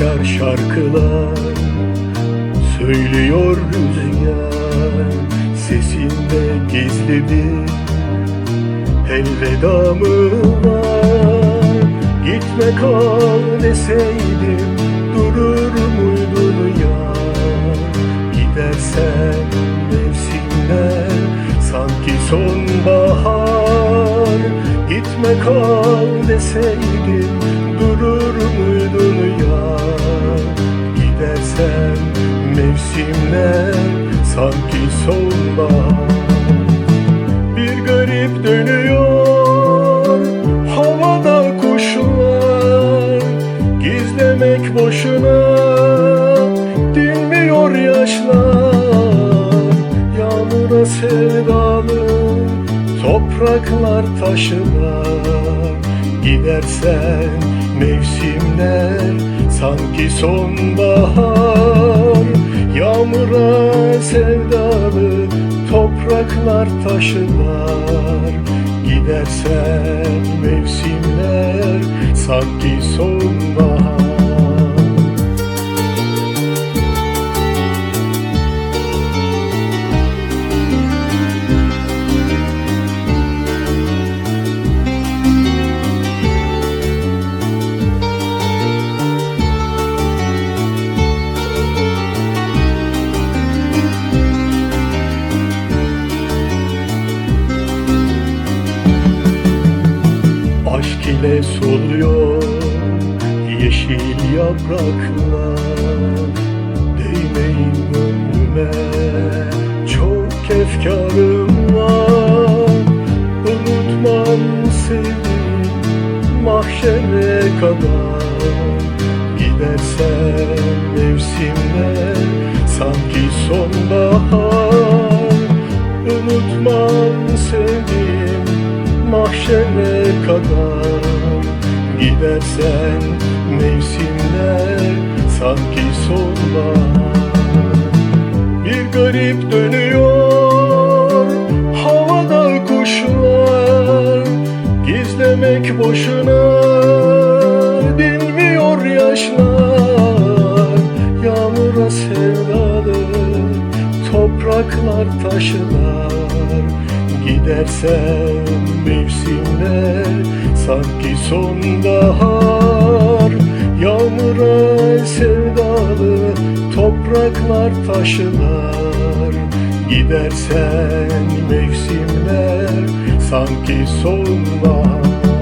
şarkılar. Söylüyor rüzgar Sesinde gizli bir elveda mı var? Gitme kal deseydim Durur muydun ya Gidersen mevsimler Sanki sonbahar. Gitme kal deseydim Gidersen mevsimler Sanki sonbahar. Bir garip dönüyor Havada kuşlar. Gizlemek boşuna Dinmiyor yaşlar. Yağmura sevdalı Topraklar taşılar. Gidersen mevsimler Sanki sonbahar Yağmura sevdalı topraklar taşılar Gidersen mevsimler sanki sonbahar Aşk ile soluyor yeşil yapraklar. Değmeyin gönlüme çok efkarım var. Unutmam seni mahşere kadar. Gidersen mevsimler sanki sonbahar. Unutmam sevdiğim mahşere kadar Gidersen mevsimler sanki sonbahar. Bir garip dönüyor havada kuşlar Gizlemek boşuna dinmiyor yaşlar. Yağmura sevdalı topraklar taşılar. Gidersen mevsimler sanki sonbahar Yağmura sevdalı topraklar taşılar Gidersen mevsimler sanki sonbahar